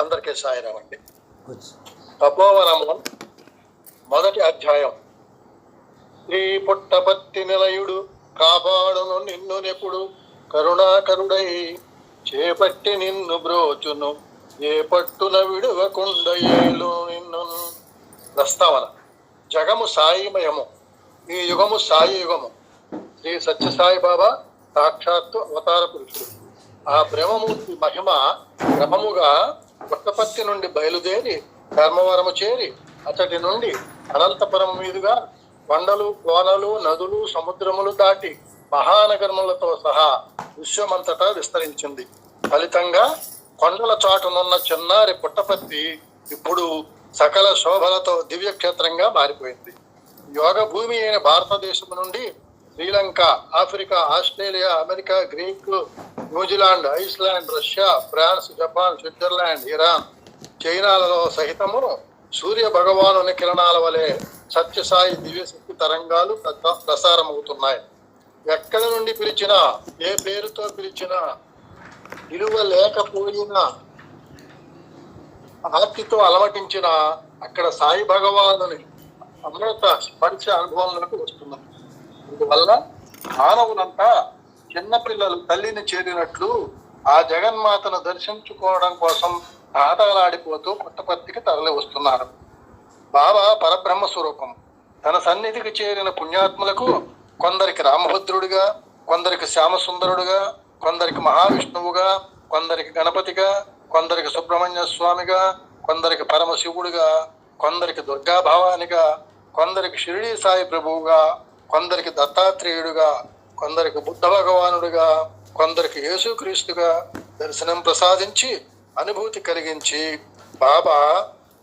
అందరికీ సాయిరాం అండి తపోవనము మొదటి అధ్యాయం. శ్రీ పుట్టపత్తి నిలయుడు కాపాడును నిన్ను నెప్పుడు కరుణాకరుడై చేపట్టి నిన్ను బ్రోచును ఏ పట్టున విడువకుండ ఏలు నిన్ను. ప్రస్తావన జగము సాయిమయము ఈ యుగము సాయి యుగము. శ్రీ సత్యసాయి బాబా సాక్షాత్తు అవతార పురుషుడు. ఆ ప్రేమమూర్తి మహిమ క్రమముగా పుట్టపత్తి నుండి బయలుదేరి ధర్మవరము చేరి అతడి నుండి అనంతపురం మీదుగా కొండలు కోనలు నదులు సముద్రములు దాటి మహానగరములతో సహా విశ్వమంతటా విస్తరించింది. ఫలితంగా కొండల చాటునున్న చిన్నారి పుట్టపత్తి ఇప్పుడు సకల శోభలతో దివ్యక్షేత్రంగా మారిపోయింది. యోగ భూమి అయిన భారతదేశం నుండి Sri Lanka Africa Australia America Greek New Zealand Iceland Russia France Japan Switzerland Iran చైనాలలో సహితము సూర్య భగవానుని కిరణాల వలె సత్యసాయి దివ్యశక్తి తరంగాలు ప్రసారమవుతున్నాయి. ఎక్కడి నుండి పిలిచినా ఏ పేరుతో పిలిచినా విలువ లేకపోయినా ఆర్తితో అలమటించిన అక్కడ సాయి భగవానుని అమృత స్పర్శ అనుభవంలోకి వస్తున్నది అందువల్ల మానవులంతా చిన్నపిల్లలు తల్లిని చేరినట్లు ఆ జగన్మాతను దర్శించుకోవడం కోసం ఆటలాడిపోతూ పుట్టపర్తికి తరలి వస్తున్నారు. బాబా పరబ్రహ్మ స్వరూపం. తన సన్నిధికి చేరిన పుణ్యాత్ములకు కొందరికి రామభద్రుడిగా కొందరికి శ్యామసుందరుడుగా కొందరికి మహావిష్ణువుగా కొందరికి గణపతిగా కొందరికి సుబ్రహ్మణ్య స్వామిగా కొందరికి పరమశివుడిగా కొందరికి దుర్గా భవానిగా కొందరికి షిరిడి సాయి ప్రభువుగా కొందరికి దత్తాత్రేయుడుగా కొందరికి బుద్ధ భగవానుడిగా కొందరికి యేసుక్రీస్తుగా దర్శనం ప్రసాదించి అనుభూతి కలిగించి బాబా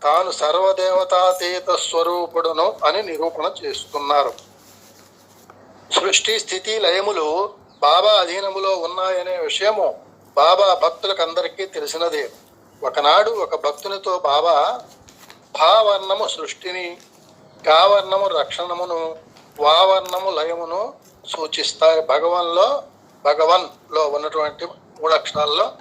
తాను సర్వదేవతాతీత స్వరూపుడును అని నిరూపణ చేస్తున్నారు. సృష్టి స్థితి లయములు బాబా అధీనములో ఉన్నాయనే విషయము బాబా భక్తులకు అందరికీ తెలిసినదే. ఒకనాడు ఒక భక్తునితో బాబా భావర్ణము సృష్టిని గావర్ణము రక్షణమును వావర్ణము లయమును సూచిస్తాయి. భగవన్లో భగవన్లో ఉన్నటువంటి మూడు అక్షరాల్లో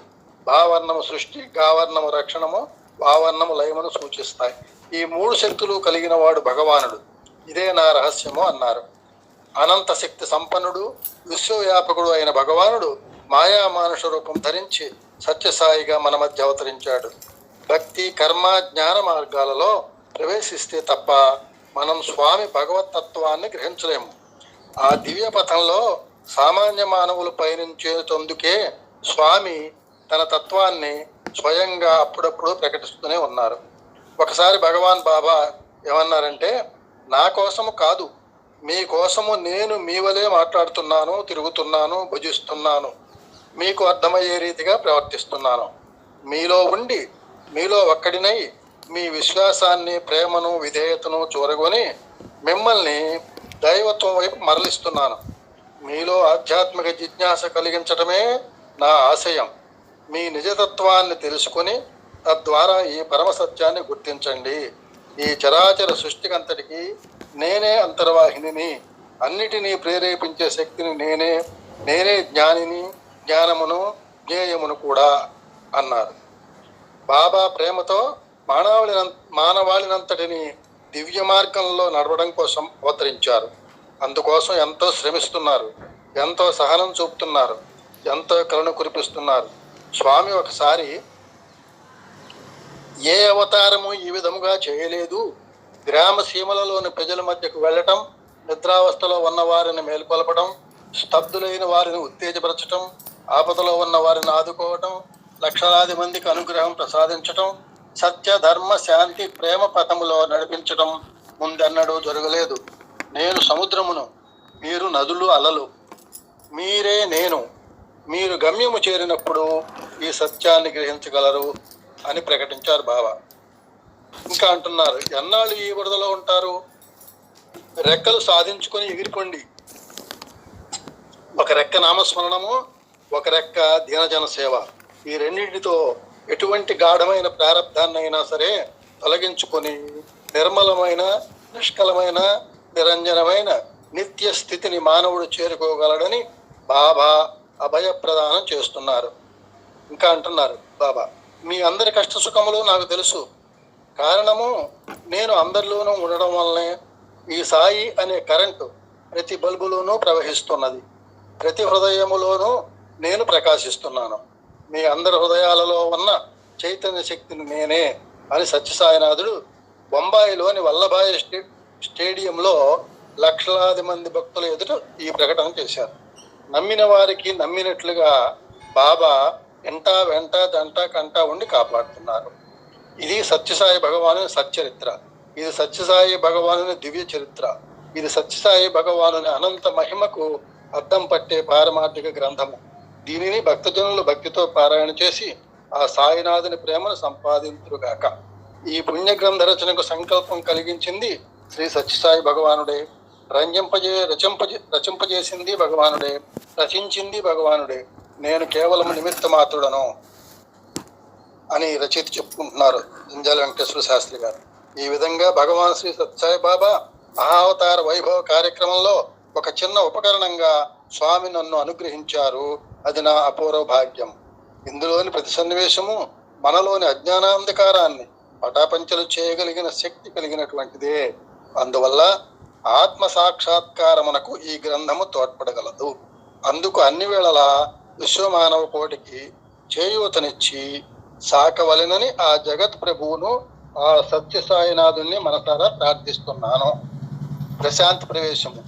భావర్ణము సృష్టి గావర్ణము రక్షణము వావర్ణము లయమును సూచిస్తాయి. ఈ మూడు శక్తులు కలిగిన వాడు భగవానుడు. ఇదే నా రహస్యము అన్నారు. అనంత శక్తి సంపన్నుడు విశ్వవ్యాపకుడు అయిన భగవానుడు మాయా మానుష రూపం ధరించి సత్యసాయిగా మన మధ్య అవతరించాడు. భక్తి కర్మ జ్ఞాన మార్గాలలో ప్రవేశిస్తే తప్ప మనం స్వామి భగవతత్వాన్ని గ్రహించలేము. ఆ దివ్య పథంలో సామాన్య మానవులు పయనించేందుకే స్వామి తన తత్వాన్ని స్వయంగా అప్పుడప్పుడు ప్రకటిస్తూనే ఉన్నారు. ఒకసారి భగవాన్ బాబా ఏమన్నారంటే నా కోసము కాదు మీ కోసము నేను మీ వలే మాట్లాడుతున్నాను తిరుగుతున్నాను భుజిస్తున్నాను. మీకు అర్థమయ్యే రీతిగా ప్రవర్తిస్తున్నాను. మీలో ఉండి మీలో ఒక్కడినై మీ విశ్వాసాన్ని ప్రేమను విధేయతను చూరగొని మిమ్మల్ని దైవత్వం వైపు మరలిస్తున్నాను. మీలో ఆధ్యాత్మిక జిజ్ఞాస కలిగించటమే నా ఆశయం. మీ నిజతత్వాన్ని తెలుసుకుని తద్వారా ఈ పరమ సత్యాన్ని గుర్తించండి. ఈ చరాచర సృష్టికంతటికి నేనే అంతర్వాహినిని. అన్నిటినీ ప్రేరేపించే శక్తిని నేనే నేనే జ్ఞానిని జ్ఞానమును జ్ఞేయమును కూడా అన్నారు. బాబా ప్రేమతో మానవాళి మానవాళినంతటిని దివ్య మార్గంలో నడవడం కోసం అవతరించారు. అందుకోసం ఎంతో శ్రమిస్తున్నారు. ఎంతో సహనం చూపుతున్నారు. ఎంతో కలను కురిపిస్తున్నారు. స్వామి ఒకసారి ఏ అవతారము ఈ విధముగా చేయలేదు. గ్రామ సీమలలోని ప్రజల మధ్యకు వెళ్ళటం నిద్రావస్థలో ఉన్న వారిని మేల్కొల్పడం స్తబ్దులైన వారిని ఉత్తేజపరచటం ఆపదలో ఉన్న వారిని ఆదుకోవటం లక్షలాది మందికి అనుగ్రహం ప్రసాదించటం సత్య ధర్మ శాంతి ప్రేమ పథములో నడిపించడం ముందెన్నడూ జరగలేదు. నేను సముద్రమును మీరు నదులు అలలు. మీరే నేను మీరు గమ్యము చేరినప్పుడు ఈ సత్యాన్ని గ్రహించగలరు అని ప్రకటించారు బాబా ఇంకా అంటున్నారు ఎన్నాళ్ళు ఈ బురదలో ఉంటారు? రెక్కలు సాధించుకొని ఎగిరిపోండి. ఒక రెక్క నామస్మరణము ఒక రెక్క దీనజన సేవ. ఈ రెండింటితో ఎటువంటి గాఢమైన ప్రారంధాన్నైనా సరే తొలగించుకొని నిర్మలమైన నిష్కలమైన నిరంజనమైన నిత్య స్థితిని మానవుడు చేరుకోగలడని బాబా అభయ ప్రదానం చేస్తున్నారు. ఇంకా అంటున్నారు బాబా మీ అందరి కష్ట సుఖములు నాకు తెలుసు. కారణము నేను అందరిలోనూ ఉండడం వల్లనే ఈ సాయి అనే కరెంటు ప్రతి బల్బులోనూ ప్రవహిస్తున్నది. ప్రతి హృదయములోనూ నేను ప్రకాశిస్తున్నాను. మీ అందరి హృదయాలలో ఉన్న చైతన్య శక్తిని నేనే అని సత్యసాయినాథుడు బొంబాయిలోని వల్లభాయ్ స్టే స్టేడియంలో లక్షలాది మంది భక్తుల ఎదుట ఈ ప్రకటన చేశారు. నమ్మిన వారికి నమ్మినట్లుగా బాబా ఎంట వెంట దంట కంట ఉండి కాపాడుతున్నారు. ఇది సత్యసాయి భగవాను సచ్చరిత్ర. ఇది సత్యసాయి భగవాను దివ్య చరిత్ర. ఇది సత్యసాయి భగవాను అనంత మహిమకు అద్దం పట్టే పారమార్థిక గ్రంథము. దీనిని భక్తజనులు భక్తితో పారాయణ చేసి ఆ సాయినాథుని ప్రేమను సంపాదించుగాక ఈ పుణ్య గ్రంథ రచనకు సంకల్పం కలిగించింది శ్రీ సత్యసాయి భగవానుడే. రంజింపజే రచింపజే రచింపజేసింది భగవానుడే. రచించింది భగవానుడే. నేను కేవలం నిమిత్త మాత్రుడను అని రచయిత చెప్పుకుంటున్నారు జంజాల వెంకటేశ్వర శాస్త్రి గారు. ఈ విధంగా భగవాన్ శ్రీ సత్యసాయి బాబా మహావతార వైభవ కార్యక్రమంలో ఒక చిన్న ఉపకరణంగా స్వామి నన్ను అనుగ్రహించారు. అది నా అపూర్వ భాగ్యం. ఇందులోని ప్రతి సన్నివేశము మనలోని అజ్ఞానాంధకారాన్ని పటాపంచలు చేయగలిగిన శక్తి కలిగినటువంటిదే. అందువల్ల ఆత్మ సాక్షాత్కారమునకు ఈ గ్రంథము తోడ్పడగలదు. అందుకు అన్ని వేళలా విశ్వమానవ కోటికి చేయూతనిచ్చి సాకవలెనని ఆ జగత్ ప్రభువును ఆ సత్యసాయినాథుణ్ణి మనసారా ప్రార్థిస్తున్నాను. ప్రశాంత ప్రవేశము.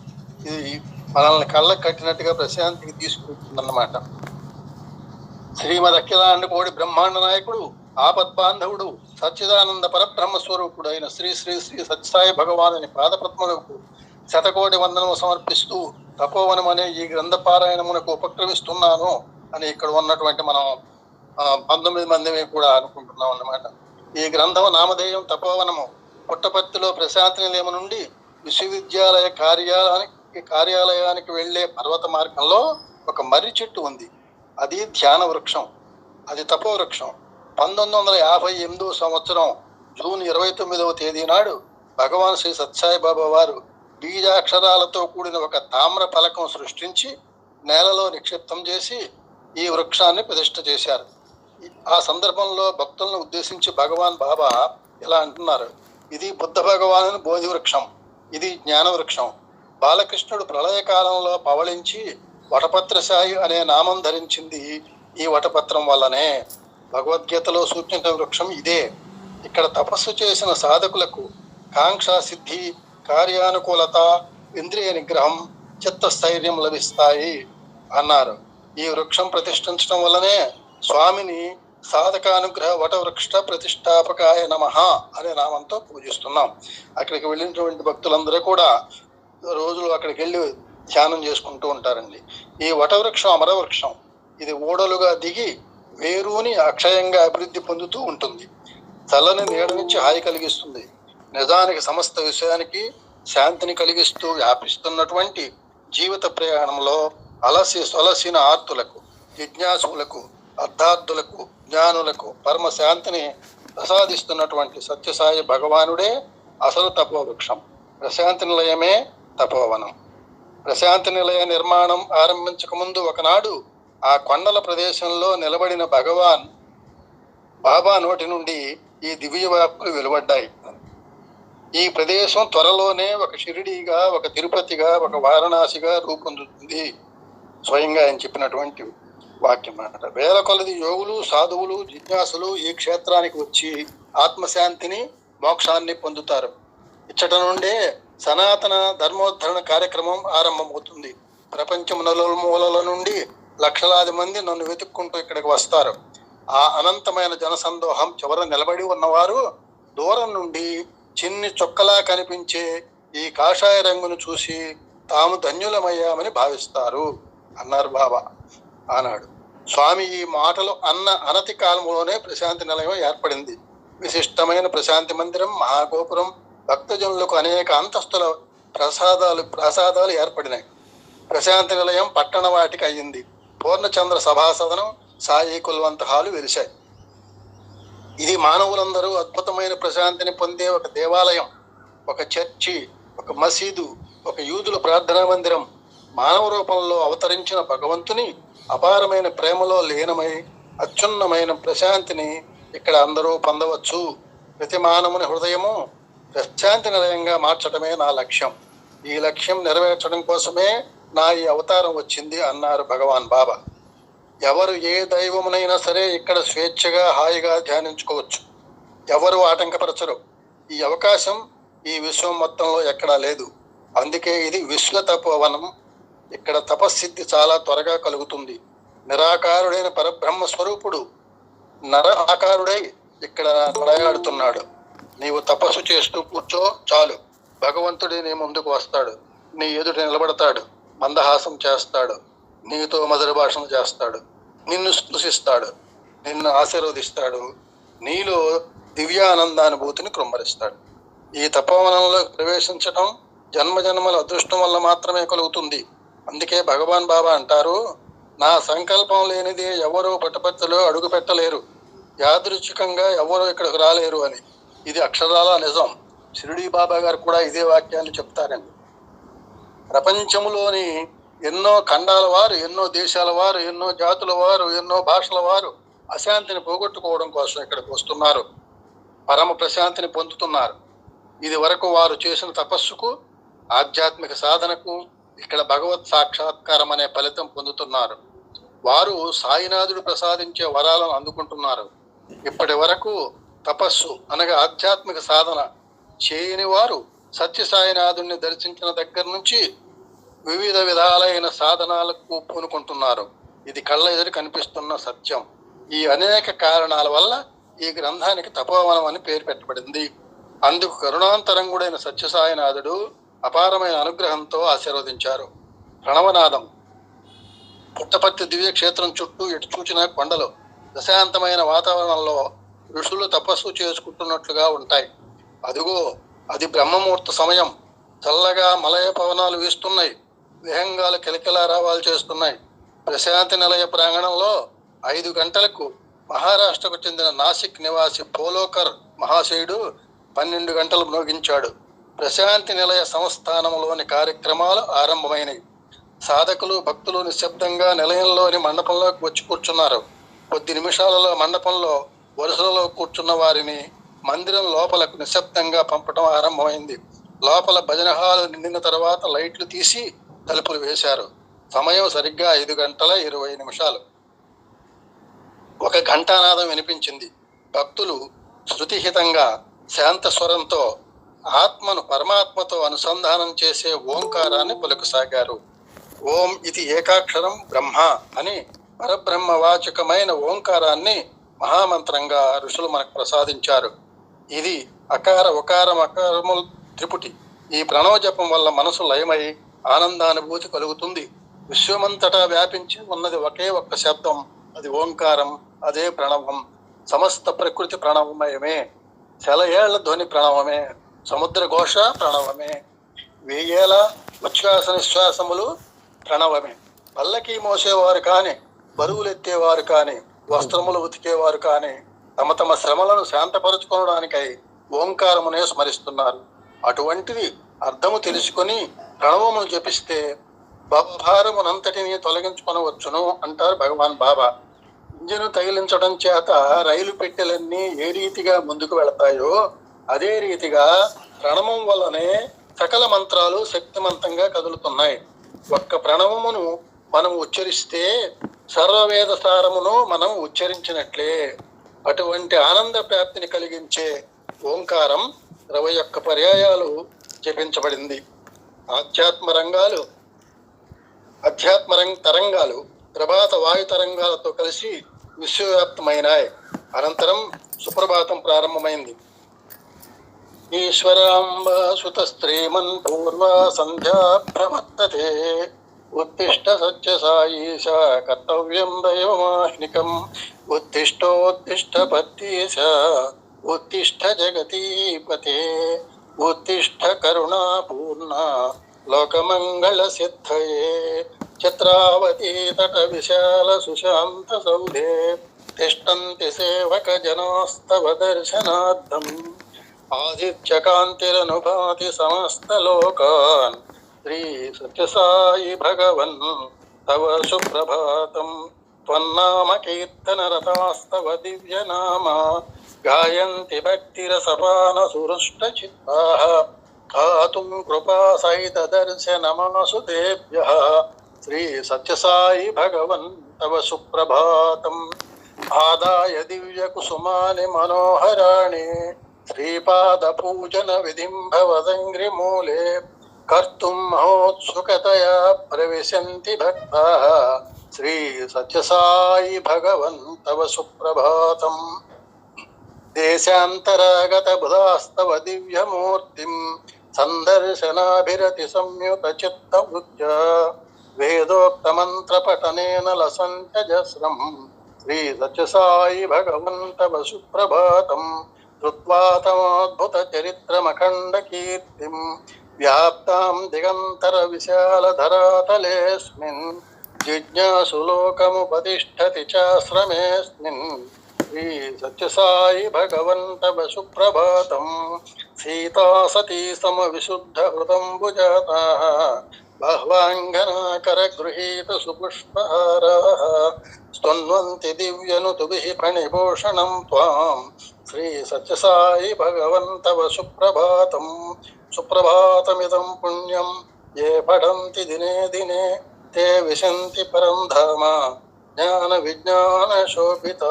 ఇది మనల్ని కళ్ళకు కట్టినట్టుగా ప్రశాంతికి తీసుకుంటుందన్నమాట శ్రీమద్ అఖిలాండ కోడి బ్రహ్మాండ నాయకుడు ఆపద్బాంధవుడు సచ్చిదానంద పరబ్రహ్మ స్వరూపుడు అయిన శ్రీ శ్రీ శ్రీ సత్యసాయి భగవానుని పాదపద్మలకు శతకోటి వందనము సమర్పిస్తూ తపోవనం అనే ఈ గ్రంథ పారాయణమునకు ఉపక్రమిస్తున్నాను అని ఇక్కడ ఉన్నటువంటి మనం పంతొమ్మిది మంది కూడా అనుకుంటున్నాం అన్నమాట ఈ గ్రంథం నామధేయం తపోవనము పుట్టపర్తిలో ప్రశాంతి నిలయం నుండి విశ్వవిద్యాలయ కార్యాలయానికి కార్యాలయానికి వెళ్ళే పర్వత మార్గంలో ఒక మర్రి చెట్టు ఉంది. అది ధ్యాన వృక్షం. అది తపోవృక్షం పంతొమ్మిది వందల యాభై ఎనిమిదో సంవత్సరం జూన్ ఇరవై తొమ్మిదవ తేదీ నాడు భగవాన్ శ్రీ సత్సాయి బాబా వారు బీజాక్షరాలతో కూడిన ఒక తామ్ర ఫలకం సృష్టించి నేలలో నిక్షిప్తం చేసి ఈ వృక్షాన్ని ప్రతిష్ట చేశారు. ఆ సందర్భంలో భక్తులను ఉద్దేశించి భగవాన్ బాబా ఇలా అంటున్నారు. ఇది బుద్ధ భగవాను బోధి వృక్షం. ఇది జ్ఞాన వృక్షం. బాలకృష్ణుడు ప్రళయకాలంలో పవళించి వటపత్రశాయి అనే నామం ధరించింది ఈ వటపత్రం వల్లనే. భగవద్గీతలో సూచించిన వృక్షం ఇదే. ఇక్కడ తపస్సు చేసిన సాధకులకు కాంక్ష సిద్ధి కార్యానుకూలత ఇంద్రియ నిగ్రహం చిత్తస్థైర్యం లభిస్తాయి అన్నారు. ఈ వృక్షం ప్రతిష్ఠించడం వల్లనే స్వామిని సాధకానుగ్రహ వటవృక్ష ప్రతిష్టాపకాయ నమ అనే నామంతో పూజిస్తున్నాం. అక్కడికి వెళ్ళినటువంటి భక్తులందరూ కూడా రోజులు అక్కడికి వెళ్ళి ధ్యానం చేసుకుంటూ ఉంటారండి. ఈ వటవృక్షం అమరవృక్షం ఇది ఓడలుగా దిగి వేరుని అక్షయంగా అభివృద్ధి పొందుతూ ఉంటుంది. చల్లని నీడనిచ్చి హాయి కలిగిస్తుంది. నిజానికి సమస్త విషయానికి శాంతిని కలిగిస్తూ వ్యాపిస్తున్నటువంటి జీవిత ప్రయాణంలో అలసి సొలసిన ఆర్తులకు జిజ్ఞాసులకు అర్థార్థులకు జ్ఞానులకు పరమ శాంతిని ప్రసాదిస్తున్నటువంటి సత్యసాయి భగవానుడే అసలు తపోవృక్షం. ప్రశాంతి నిలయమే తపోవనం. ప్రశాంతి నిలయ నిర్మాణం ఆరంభించక ముందు ఒకనాడు ఆ కొండల ప్రదేశంలో నిలబడిన భగవాన్ బాబా నోటి నుండి ఈ దివ్య వాక్కులు వెలువడ్డాయి. ఈ ప్రదేశం త్వరలోనే ఒక షిరిడీగా ఒక తిరుపతిగా ఒక వారణాసిగా రూపొందుతుంది. స్వయంగా ఆయన చెప్పినటువంటి వాక్యం అన్నమాట వేల కొలది యోగులు సాధువులు జిజ్ఞాసులు ఈ క్షేత్రానికి వచ్చి ఆత్మశాంతిని మోక్షాన్ని పొందుతారు. ఇచ్చట నుండే సనాతన ధర్మోద్ధరణ కార్యక్రమం ఆరంభమవుతుంది. ప్రపంచం నలుమూలల నుండి లక్షలాది మంది నన్ను వెతుక్కుంటూ ఇక్కడికి వస్తారు. ఆ అనంతమైన జనసందోహం చివర నిలబడి ఉన్నవారు దూరం నుండి చిన్ని చొక్కలా కనిపించే ఈ కాషాయ రంగును చూసి తాము ధన్యులమయ్యామని భావిస్తారు అన్నారు బాబా ఆనాడు స్వామి ఈ మాటలు అన్న అనతి కాలంలోనే ప్రశాంతి నిలయం ఏర్పడింది. విశిష్టమైన ప్రశాంతి మందిరం మహాగోపురం భక్తజనులకు అనేక అంతస్తుల ప్రసాదాలు ప్రసాదాలు ఏర్పడినాయి. ప్రశాంతి నిలయం పట్టణ వాటికి అయ్యింది. పూర్ణచంద్ర సభాసదనం సాయి కుల్వంత హాలు వెలిశాయి. ఇది మానవులందరూ అద్భుతమైన ప్రశాంతిని పొందే ఒక దేవాలయం ఒక చర్చి ఒక మసీదు ఒక యూదుల ప్రార్థనా మందిరం. మానవ రూపంలో అవతరించిన భగవంతుని అపారమైన ప్రేమలో లీనమై అత్యున్నమైన ప్రశాంతిని ఇక్కడ అందరూ పొందవచ్చు. ప్రతి మానవుని హృదయము ప్రశాంతి నిలయంగా మార్చడమే నా లక్ష్యం. ఈ లక్ష్యం నెరవేర్చడం కోసమే నా ఈ అవతారం వచ్చింది అన్నారు భగవాన్ బాబా. ఎవరు ఏ దైవమునైనా సరే ఇక్కడ స్వేచ్ఛగా హాయిగా ధ్యానించుకోవచ్చు. ఎవరు ఆటంకపరచరు. ఈ అవకాశం ఈ విశ్వం మొత్తంలో ఎక్కడా లేదు. అందుకే ఇది విశ్వ తపోవనం. ఇక్కడ తపస్సిద్ధి చాలా త్వరగా కలుగుతుంది. నిరాకారుడైన పరబ్రహ్మ స్వరూపుడు నర ఆకారుడై ఇక్కడ నడయాడుతున్నాడు. నీవు తపస్సు చేస్తూ కూర్చో చాలు. భగవంతుడే నీ ముందుకు వస్తాడు. నీ ఎదుట నిలబడతాడు. మందహాసం చేస్తాడు. నీతో మధుర భాషను చేస్తాడు. నిన్ను స్పృశిస్తాడు. నిన్ను ఆశీర్వదిస్తాడు. నీలో దివ్యానందానుభూతిని కృమ్మరిస్తాడు ఈ తపోవనంలో ప్రవేశించడం జన్మ జన్మల అదృష్టం వల్ల మాత్రమే కలుగుతుంది. అందుకే భగవాన్ బాబా అంటారు నా సంకల్పం లేనిది ఎవరు పట్టపత్తిలో అడుగు పెట్టలేరు యాదృచ్ఛికంగా ఎవరు ఇక్కడికి రాలేరు అని. ఇది అక్షరాల నిజం. షిరిడి బాబా గారు కూడా ఇదే వాక్యాన్ని చెప్తారండి. ప్రపంచంలోని ఎన్నో ఖండాల వారు ఎన్నో దేశాల వారు ఎన్నో జాతుల వారు ఎన్నో భాషల వారు అశాంతిని పోగొట్టుకోవడం కోసం ఇక్కడికి వస్తున్నారు. పరమ ప్రశాంతిని పొందుతున్నారు. ఇది వరకు వారు చేసిన తపస్సుకు ఆధ్యాత్మిక సాధనకు ఇక్కడ భగవత్ సాక్షాత్కారం అనే ఫలితం పొందుతున్నారు. వారు సాయినాథుడు ప్రసాదించే వరాలను అందుకుంటున్నారు. ఇప్పటి వరకు తపస్సు అనగా ఆధ్యాత్మిక సాధన చేయని వారు సత్యసాయినాథుణ్ణి దర్శించిన దగ్గర నుంచి వివిధ విధాలైన సాధనాలకు పూనుకుంటున్నారు. ఇది కళ్ళ ఎదురు కనిపిస్తున్న సత్యం. ఈ అనేక కారణాల వల్ల ఈ గ్రంథానికి తపోవనం అని పేరు పెట్టబడింది. అందుకు కరుణాంతరంగుడైన సత్యసాయినాథుడు అపారమైన అనుగ్రహంతో ఆశీర్వదించారు. ప్రణవనాదం. పుట్టపర్తి దివ్యక్షేత్రం చుట్టూ ఎటు చూచిన కొండలు. ప్రశాంతమైన వాతావరణంలో ఋషులు తపస్సు చేసుకుంటున్నట్లుగా ఉంటాయి. అదిగో అది బ్రహ్మముహూర్త సమయం. చల్లగా మలయ పవనాలు వీస్తున్నాయి. విహంగాలు కిలకిలా రావాలు చేస్తున్నాయి. ప్రశాంతి నిలయ ప్రాంగణంలో ఐదు గంటలకు మహారాష్ట్రకు చెందిన నాసిక్ నివాసి పోలోకర్ మహాశయుడు పన్నెండు గంటలు మ్రోగించాడు ప్రశాంతి నిలయ సంస్థానంలోని కార్యక్రమాలు ఆరంభమైనవి సాధకులు భక్తులు నిశ్శబ్దంగా నిలయంలోని మండపంలోకి వచ్చి కూర్చున్నారు. కొద్ది నిమిషాలలో మండపంలో వరుసలలో కూర్చున్న వారిని మందిరం లోపలకు నిశ్శబ్దంగా పంపడం ఆరంభమైంది. లోపల భజన హాల్ నిండిన తర్వాత లైట్లు తీసి తలుపులు వేశారు. సమయం సరిగ్గా ఐదు గంటల ఇరవై నిమిషాలు. ఒక ఘంటానాదం వినిపించింది. భక్తులు శృతిహితంగా శాంత స్వరంతో ఆత్మను పరమాత్మతో అనుసంధానం చేసే ఓంకారాన్ని పలుకసాగారు. ఓం ఇది ఏకాక్షరం బ్రహ్మ అని పరబ్రహ్మ వాచకమైన ఓంకారాన్ని మహామంత్రంగా ఋషులు మనకు ప్రసాదించారు. ఇది అకార ఉకారం అకారముల్ త్రిపుటి. ఈ ప్రణవ జపం వల్ల మనసు లయమై ఆనందానుభూతి కలుగుతుంది. విశ్వమంతటా వ్యాపించి ఉన్నది ఒకే ఒక్క శబ్దం అది ఓంకారం అదే ప్రణవం. సమస్త ప్రకృతి ప్రణవమయమే. సెలయేళ్ళ ధ్వని ప్రణవమే. సముద్ర ఘోష ప్రణవమే. వెయ్యేల ఉచ్ఛ్వాస నిశ్వాసములు ప్రణవమే. పల్లకి మోసేవారు కానీ బరువులెత్తేవారు కానీ వస్త్రములు ఉతికేవారు కానీ తమ తమ శ్రమలను శాంతపరచుకోవడానికై ఓంకారమునే స్మరిస్తున్నారు. అటువంటిది అర్థము తెలుసుకొని ప్రణవమును జపిస్తే భవభారమునంతటిని తొలగించుకొనవచ్చును అంటారు భగవాన్ బాబా. ఇంజను తగిలించడం చేత రైలు పెట్టెలన్నీ ఏ రీతిగా ముందుకు వెళతాయో అదే రీతిగా ప్రణవం వల్లనే సకల మంత్రాలు శక్తిమంతంగా కదులుతున్నాయి. ఒక్క ప్రణవమును మనం ఉచ్చరిస్తే సర్వవేద సారమును మనం ఉచ్చరించినట్లే. అటువంటి ఆనంద ప్రాప్తిని కలిగించే ఓంకారం ఇరవై ఒక్క పర్యాయాలు జపించబడింది. ఆధ్యాత్మ రంగాలు అధ్యాత్మ రంగ తరంగాలు ప్రభాత వాయు తరంగాలతో కలిసి విశ్వవ్యాప్తమైనాయి. అనంతరం సుప్రభాతం ప్రారంభమైంది. ఈశ్వరాంబ సుత స్త్రీమన్ పూర్వ సంధ్యా ప్రవర్తతే. उत्तिष्ठ सच्चसायीश कर्तव्यं दैवमाह्निकम् उत्तिष्ठोत्तिष्ठपत्येश उत्तिष्ठ जगतीपते उत्तिष्ठ करुणापूर्णा लोकमङ्गलसिद्धये चित्रावतीतटविशालसुशान्तसौधे तिष्ठन्ति सेवकजनास्तव दर्शनार्थम्। आदित्यकान्तिरनुभाति समस्तलोकान्। श्री सत्य साई भगवन् तव सुप्रभातम् त्वन्नाम कीर्तन रतास्तव दिव्य दिव्यनामा। गायन्ति भक्तिरसपानसुहृष्टचित्ताः। श्री सत्य साई भगवन् तव सुप्रभातम् आदाय दिव्य कुसुमानि मनोहराणि। श्रीपादपूजनविधिं भवदङ्घ्रिमूले कर्तुं महोत्सुकतया प्रविशन्ति भक्ताः। श्रीसत्यसायि भगवन् तव सुप्रभातम्। देशान्तरागतबुधास्तव दिव्यमूर्तिं सन्दर्शनाभिरतिसंयुतचित्तवृत्या वेदोक्तमन्त्रपठनेन लसञ्चजस्रम् श्रीसत्यसायि भगवन् तव सुप्रभातम्। श्रुत्वा तमोद्भुतचरित्रमखण्डकीर्तिम्। व्याप्तां दिगन्तरविशालधरातलेऽस्मिन् जिज्ञासुलोकमुपतिष्ठति चाश्रमेऽस्मिन् श्री सत्यसाई भगवन् तव सुप्रभातम् सीता सती समविशुद्धहृदम्बुजाताः बह्वाङ्गनाकरगृहीत सुपुष्पहाराः स्तन्वन्ति दिव्यनुतुभिः प्रणिभूषणं त्वाम् श्री सत्यसाई भगवन् సుప్రభాతమిదం పుణ్యం ఏ పఠంతి దినే దినే తే విశంతి పరం ధామ జ్ఞాన విజ్ఞాన శోభిత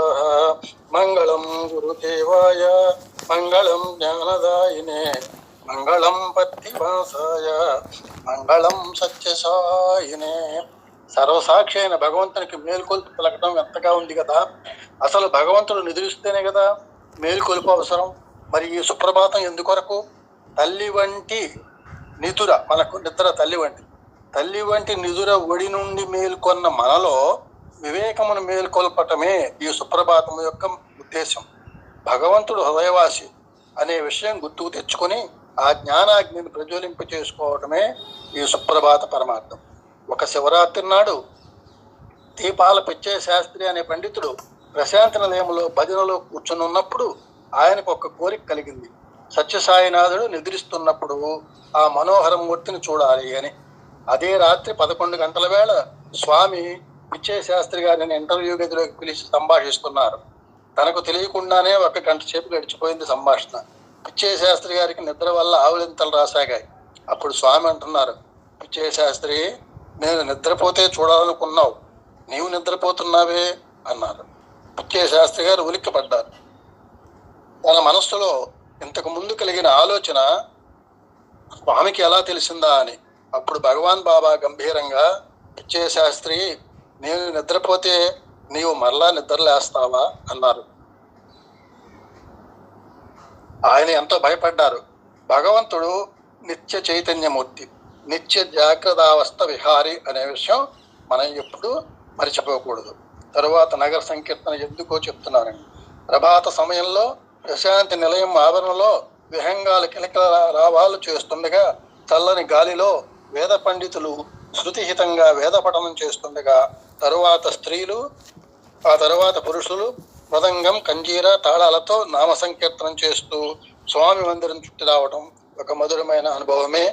మంగళం గురుదేవాయ మంగళం జ్ఞానదాయినే మంగళం పత్తివాసాయ మంగళం సత్యసాయినే సర్వసాక్షి అయిన భగవంతునికి మేల్కొల్పు పలకడం ఎంతగా ఉంది కదా? అసలు భగవంతుడు నిద్రిస్తేనే కదా మేల్కొలుపు అవసరం? మరి ఈ సుప్రభాతం ఎందుకొరకు? తల్లి వంటి నిదుర మనకు నిద్ర తల్లి వంటి. తల్లి వంటి నిదుర ఒడి నుండి మేల్కొన్న మనలో వివేకమును మేల్కొల్పటమే ఈ సుప్రభాతం యొక్క ఉద్దేశం. భగవంతుడు హృదయవాసి అనే విషయం గుర్తుకు తెచ్చుకొని ఆ జ్ఞానాగ్నిని ప్రజ్వలింప చేసుకోవటమే ఈ సుప్రభాత పరమార్థం. ఒక శివరాత్రి నాడు దీపాల పిచ్చే శాస్త్రి అనే పండితుడు ప్రశాంత నిలయంలో భజనలో కూర్చొని ఉన్నప్పుడు ఆయనకు ఒక కోరిక కలిగింది. సత్యసాయినాథుడు నిద్రిస్తున్నప్పుడు ఆ మనోహర మూర్తిని చూడాలి అని. అదే రాత్రి పదకొండు గంటల వేళ స్వామి పిచ్చే శాస్త్రి గారిని ఇంటర్వ్యూ గదిలోకి పిలిచి సంభాషిస్తున్నారు. తనకు తెలియకుండానే ఒక గంట సేపు గడిచిపోయింది సంభాషణ. పిచ్చే శాస్త్రి గారికి నిద్ర వల్ల ఆవులింతలు రాసాగాయి. అప్పుడు స్వామి అంటున్నారు పిచ్చే శాస్త్రి నేను నిద్రపోతే చూడాలనుకున్నావు. నీవు నిద్రపోతున్నావే అన్నారు. పిచ్చే శాస్త్రి గారు ఉలిక్కిపడ్డారు. తన మనస్సులో ఇంతకు ముందు కలిగిన ఆలోచన స్వామికి ఎలా తెలిసిందా అని. అప్పుడు భగవాన్ బాబా గంభీరంగా పిచ్చే శాస్త్రి నేను నిద్రపోతే నీవు మరలా నిద్రలేస్తావా? అన్నారు. ఆయన ఎంతో భయపడ్డారు. భగవంతుడు నిత్య చైతన్యమూర్తి నిత్య జాగ్రత్తావస్థ విహారి అనే విషయం మనం ఎప్పుడు మర్చిపోకూడదు. తరువాత నగర సంకీర్తన ఎందుకో చెప్తున్నారండి. ప్రభాత సమయంలో ప్రశాంతి నిలయం ఆవరణలో విహంగాల కిలకిల రావాలు చేస్తుండగా చల్లని గాలిలో వేద పండితులు శృతిహితంగా వేద పఠనం చేస్తుండగా తరువాత స్త్రీలు ఆ తరువాత పురుషులు మృదంగం కంజీర తాళాలతో నామ సంకీర్తనం చేస్తూ స్వామి మందిరం చుట్టి రావడం ఒక మధురమైన అనుభవమే.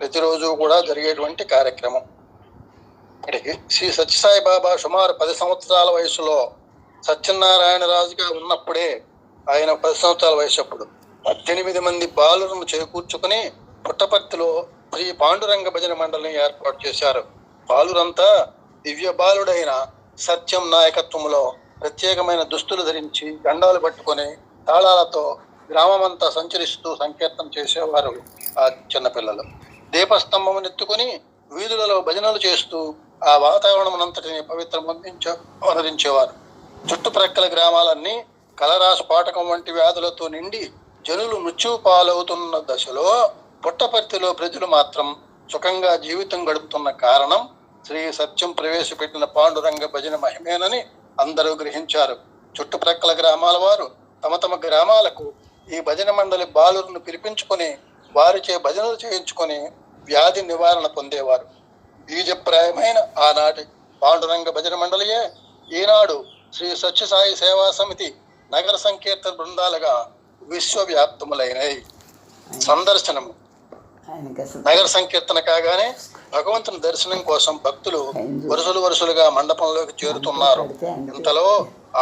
ప్రతిరోజు కూడా జరిగేటువంటి కార్యక్రమం. ఇక్కడికి శ్రీ సత్యసాయి బాబా సుమారు పది సంవత్సరాల వయసులో సత్యనారాయణ రాజుగా ఉన్నప్పుడే ఆయన పది సంవత్సరాల వయసు అప్పుడు పద్దెనిమిది మంది బాలులను చేకూర్చుకుని పుట్టపర్తిలో శ్రీ పాండురంగ భజన మండలిని ఏర్పాటు చేశారు. బాలురంతా దివ్య బాలుడైన సత్యం నాయకత్వంలో ప్రత్యేకమైన దుస్తులు ధరించి గండాలు పట్టుకొని తాళాలతో గ్రామమంతా సంచరిస్తూ సంకీర్తనం చేసేవారు ఆ చిన్నపిల్లలు. దీపస్తంభం ఎత్తుకొని వీధులలో భజనలు చేస్తూ ఆ వాతావరణం అంతటిని పవిత్రం అందించ వనరించేవారు చుట్టుప్రక్కల గ్రామాలన్నీ కలరా స్ఫాటకం వంటి వ్యాధులతో నిండి జనులు మృత్యువు పాలవుతున్న దశలో పుట్టపర్తిలో ప్రజలు మాత్రం సుఖంగా జీవితం గడుపుతున్న కారణం శ్రీ సత్యం ప్రవేశపెట్టిన పాండురంగ భజన మహిమేనని అందరూ గ్రహించారు. చుట్టుప్రక్కల గ్రామాల వారు తమ తమ గ్రామాలకు ఈ భజన మండలి బాలులను పిలిపించుకొని వారిచే భజనలు చేయించుకొని వ్యాధి నివారణ పొందేవారు. బీజప్రాయమైన ఆనాటి పాండురంగ భజన మండలియే ఈనాడు శ్రీ సత్యసాయి సేవా సమితి నగర సంకీర్తన బృందాలుగా విశ్వవ్యాప్తములైనవి సందర్శనము. నగర సంకీర్తన కాగానే భగవంతుని దర్శనం కోసం భక్తులు వరుసలు వరుసలుగా మండపంలోకి చేరుతున్నారు. ఇంతలో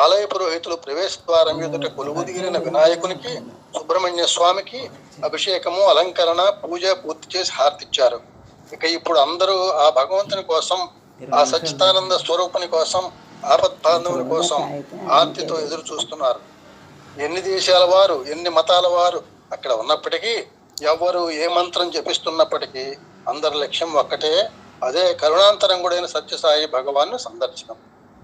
ఆలయ పురోహితులు ప్రవేశ ద్వారం ఎదుట కొలువుదీరిన వినాయకునికి సుబ్రహ్మణ్య స్వామికి అభిషేకము అలంకరణ పూజ పూర్తి చేసి హారతిచ్చారు. ఇక ఇప్పుడు అందరూ ఆ భగవంతుని కోసం ఆ సచ్చిదానంద స్వరూపుని కోసం ఆపద్బాంధవుని కోసం ఆర్తితో ఎదురు చూస్తున్నారు. ఎన్ని దేశాల వారు ఎన్ని మతాల వారు అక్కడ ఉన్నప్పటికీ ఎవ్వరు ఏ మంత్రం జపిస్తున్నప్పటికీ అందరి లక్ష్యం ఒక్కటే అదే కరుణాంతరంగుడైన సత్యసాయి భగవాన్ని సందర్శనం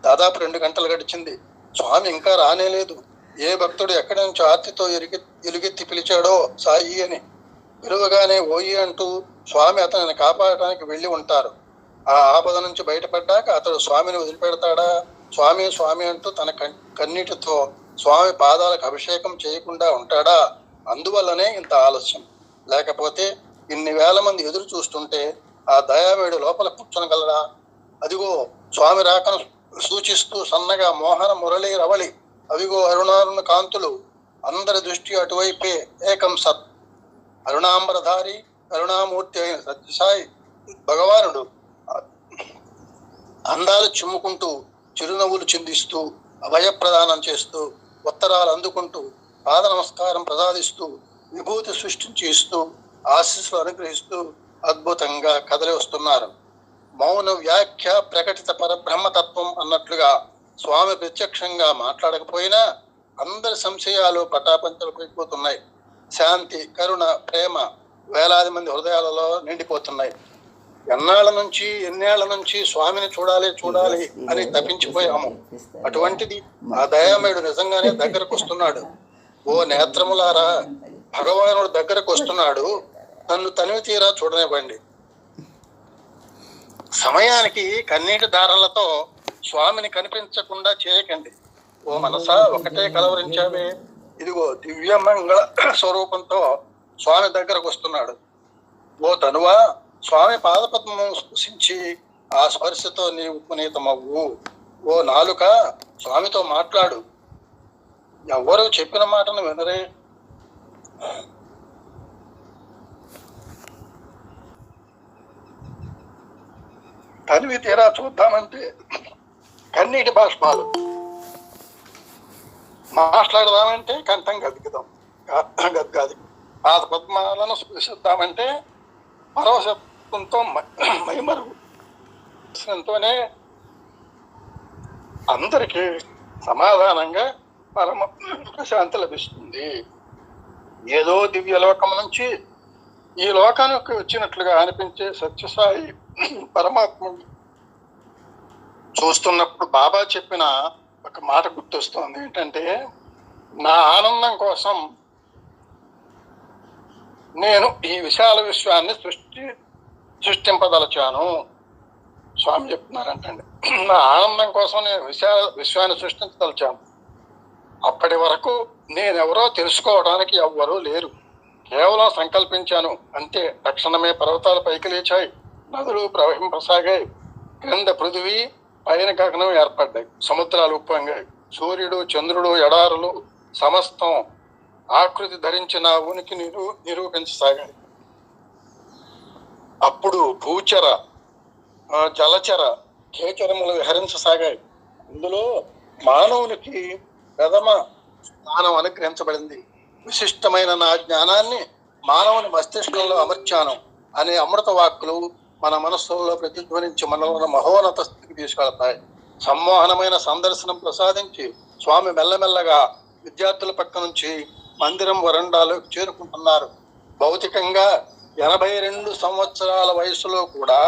దాదాపు రెండు గంటలు గడిచింది. స్వామి ఇంకా రానేలేదు ఏ భక్తుడు ఎక్కడి నుంచి ఆర్తితో ఎరిగి ఎలుగెత్తి పిలిచాడో సాయి అని పిలువగానే ఓయి అంటూ స్వామి అతనిని కాపాడటానికి వెళ్ళి ఉంటారు. ఆ ఆపద నుంచి బయటపడ్డాక అతడు స్వామిని వదిలిపెడతాడా? స్వామి స్వామి అంటూ తన కన్- కన్నీటితో స్వామి పాదాలకు అభిషేకం చేయకుండా ఉంటాడా? అందువల్లనే ఇంత ఆలస్యం. లేకపోతే ఇన్ని వేల మంది ఎదురు చూస్తుంటే ఆ దయామేడు లోపల కూర్చొనగలరా అదిగో స్వామి రాకను సూచిస్తూ సన్నగా మోహన మురళి రవళి అవిగో అరుణారుణ కాంతులు అందరి దృష్టి అటువైపే ఏకం సత్. అరుణాంబరధారి కరుణామూర్తి అయిన సత్యసాయి భగవానుడు అందాలు చిమ్ముకుంటూ చిరునవ్వులు చిందిస్తూ అభయప్రదానం చేస్తూ ఉత్తరాలు అందుకుంటూ పాద నమస్కారం ప్రసాదిస్తూ విభూతి సృష్టించి ఇస్తూ ఆశీస్సులు అనుగ్రహిస్తూ అద్భుతంగా కదలి వస్తున్నారు. మౌన వ్యాఖ్య ప్రకటిత పరబ్రహ్మతత్వం అన్నట్లుగా స్వామి ప్రత్యక్షంగా మాట్లాడకపోయినా అందరి సంశయాలు పటాపంచలైపోతున్నాయి శాంతి కరుణ ప్రేమ వేలాది మంది హృదయాలలో నిండిపోతున్నాయి. ఎన్నాళ్ళ నుంచి ఎన్నేళ్ళ నుంచి స్వామిని చూడాలి చూడాలి అని తప్పించిపోయాము అటువంటిది ఆ దయామయుడు నిజంగానే దగ్గరకు వస్తున్నాడు. ఓ నేత్రములారా భగవానుడు దగ్గరకు వస్తున్నాడు. నన్ను తనివి తీరా చూడనివ్వండి. సమయానికి కన్నీటి దారాలతో స్వామిని కనిపించకుండా చేయకండి. ఓ మనసా ఒకటే కలవరించావే. ఇదిగో దివ్య మంగళ స్వరూపంతో స్వామి దగ్గరకు వస్తున్నాడు. ఓ తనువా స్వామి పాదపద్మం స్పృశించి ఆ స్పర్శతో నీవు పునీతమవ్వు ఓ నాలుక స్వామితో మాట్లాడు. ఎవ్వరూ చెప్పిన మాటను వినరే. తనివి తీరా చూద్దామంటే కన్నీటి బాష్పాలు. మాట్లాడదామంటే కంఠం గదికిదాం గద్గాది. పాద పద్మాలను స్పృశిద్దామంటే పరవశత్వంతో మైమరుగు దర్శనంతోనే అందరికీ సమాధానంగా పరమ ప్రశాంతి లభిస్తుంది. ఏదో దివ్య లోకం నుంచి ఈ లోకానికి వచ్చినట్లుగా అనిపించే సత్యసాయి పరమాత్మ చూస్తున్నప్పుడు బాబా చెప్పిన ఒక మాట గుర్తొస్తోంది. ఏంటంటే నా ఆనందం కోసం నేను ఈ విశాల విశ్వాన్ని సృష్టి సృష్టింపదలచాను. స్వామి చెప్తున్నారంటండి. నా ఆనందం కోసం నేను విశ్వా విశ్వాన్ని సృష్టించదలిచాను. అప్పటి వరకు నేనెవరో తెలుసుకోవడానికి ఎవ్వరూ లేరు. కేవలం సంకల్పించాను. అంతే. తక్షణమే పర్వతాలు పైకి లేచాయి. నదులు ప్రవహింపసాగాయి. క్రింద పృథివీ పైన గగనం ఏర్పడ్డాయి. సముద్రాలు ఉప్పొంగాయి. సూర్యుడు చంద్రుడు ఎడారులు సమస్తం ఆకృతి ధరించిన ఉనికి నిరూ నిరూపించసాగాయి. అప్పుడు భూచర జలచర కేచరములు విహరించసాగాయి. ఇందులో మానవునికి ప్రథమ స్థానం అనుగ్రహించబడింది. విశిష్టమైన నా జ్ఞానాన్ని మానవుని మస్తిష్కంలో అమర్చాను అనే అమృత వాక్కులు మన మనస్సులో ప్రతిధ్వనించి మనల్ని మహోన్నత స్థితికి తీసుకెళ్తాయి. సమ్మోహనమైన సందర్శనం ప్రసాదించి స్వామి మెల్లమెల్లగా విద్యార్థుల పక్క నుంచి మందిరం వరండాలోకి చేరుకుంటున్నారు. భౌతికంగా ఎనభై రెండు సంవత్సరాల వయసులో కూడా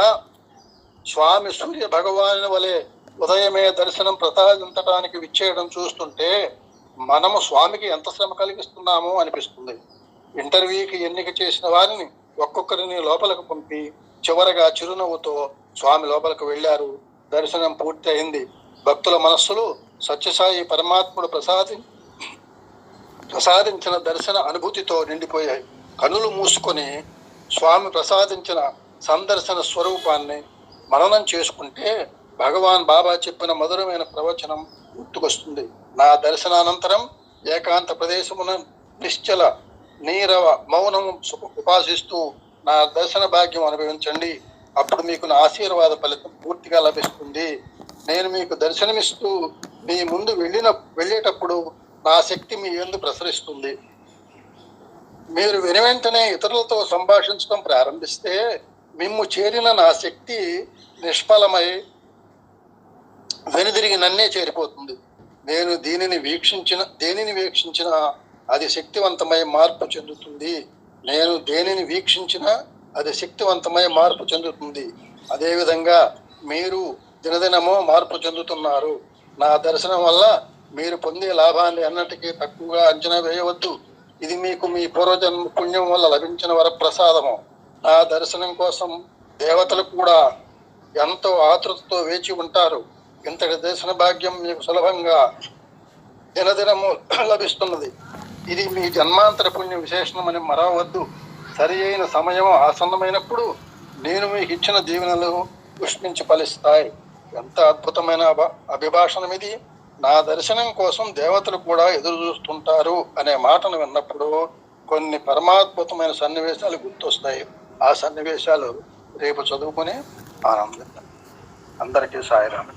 స్వామి సూర్య భగవాను వలె ఉదయమే దర్శనం ప్రసాదించడానికి విచ్చేయడం చూస్తుంటే మనము స్వామికి ఎంత శ్రమ కలిగిస్తున్నామో అనిపిస్తుంది. ఇంటర్వ్యూకి ఎన్నిక చేసిన వారిని ఒక్కొక్కరిని లోపలికి పంపి చివరగా చిరునవ్వుతో స్వామి లోపలికి వెళ్ళారు. దర్శనం పూర్తి అయింది భక్తుల మనస్సులు సత్యసాయి పరమాత్ముడు ప్రసాది ప్రసాదించిన దర్శన అనుభూతితో నిండిపోయాయి. కనులు మూసుకొని స్వామి ప్రసాదించిన సందర్శన స్వరూపాన్ని మననం చేసుకుంటే భగవాన్ బాబా చెప్పిన మధురమైన ప్రవచనం గుర్తుకొస్తుంది. నా దర్శనానంతరం ఏకాంత ప్రదేశమున నిశ్చల నీరవ మౌనము సు- ఉపాసిస్తూ నా దర్శన భాగ్యం అనుభవించండి. అప్పుడు మీకు నా ఆశీర్వాద ఫలితం పూర్తిగా లభిస్తుంది. నేను మీకు దర్శనమిస్తూ మీ ముందు వెళ్ళిన వెళ్ళేటప్పుడు నా శక్తి మీ ఎందు ప్రసరిస్తుంది. మీరు వెను వెంటనే ఇతరులతో సంభాషించడం ప్రారంభిస్తే మిమ్ము చేరిన నా శక్తి నిష్ఫలమై వెనుదిరిగి నన్నే చేరిపోతుంది. నేను దీనిని వీక్షించిన దేనిని వీక్షించిన అది శక్తివంతమై మార్పు చెందుతుంది. నేను దేనిని వీక్షించిన అది శక్తివంతమై మార్పు చెందుతుంది. అదేవిధంగా మీరు దినదినమో మార్పు చెందుతున్నారు. నా దర్శనం వల్ల మీరు పొందే లాభాన్ని అన్నిటికీ తక్కువగా అంచనా వేయవద్దు. ఇది మీకు మీ పూర్వజన్మ పుణ్యం వల్ల లభించిన వరప్రసాదము. ఆ దర్శనం కోసం దేవతలు కూడా ఎంతో ఆతృతతో వేచి ఉంటారు. ఇంతటి దర్శన భాగ్యం మీకు సులభంగా దినదినము లభిస్తున్నది. ఇది మీ జన్మాంతర పుణ్య విశేషణమని మరవద్దు సరి అయిన సమయం ఆసన్నమైనప్పుడు నేను మీకు ఇచ్చిన దీవెనలు పుష్పించి ఫలిస్తాయి. ఎంత అద్భుతమైన అభిభాషణం ఇది నా దర్శనం కోసం దేవతలు కూడా ఎదురు చూస్తుంటారు అనే మాటను విన్నప్పుడు కొన్ని పరమాద్భుతమైన సన్నివేశాలు గుర్తొస్తాయి. ఆ సన్నివేశాలు రేపు చదువుకొని ఆనందిద్దాం అందరికీ సాయిరామ్